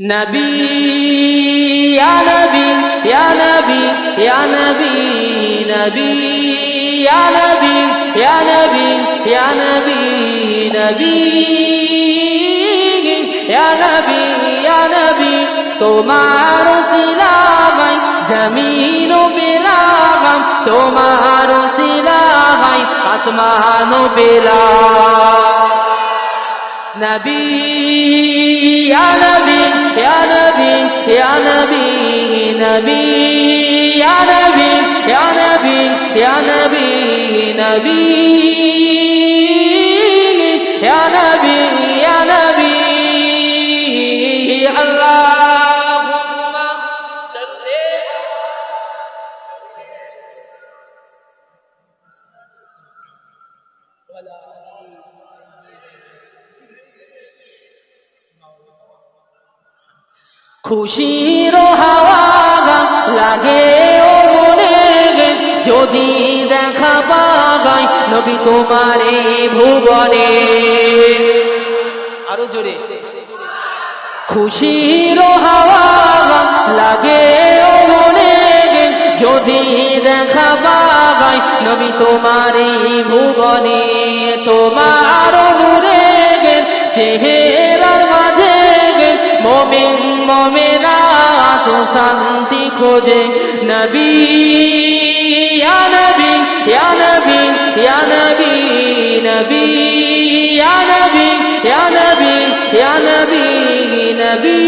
নবী, ইয়া নবী ইয়া নবী ইয়া নবী নবী, ইয়া নবী ইয়া নবী ইয়া নবী নবী, ইয়া নবী ইয়া নবী, তোমার সিলাগাই জমিন বেলাগাম তোমার সিলাগাই আসমান বেলা। নবী, ইয়া ইয়া নবী নবী ইয়া নবী ইয়া নবী ইয়া নবী নবী ইয়া নবী ইয়া নবী আল্লাহুম্মা সাল্লি খুশির হাওয়া লাগে ও মনে যদি দেখা পাগাই নবী তোমার ভুবনে। আরও জোরে। খুশির হাওয়া লাগে ও মনে যদি দেখা পাগাই নবী তোমার ভুবনে, তোমার মাঝে মোমিন মোমেরাত শান্তি খোঁজে। নবী, ইয়া নবী ইয়া নবী ইয়া নবী নবী, ইয়া নবী ইয়া নবী নবী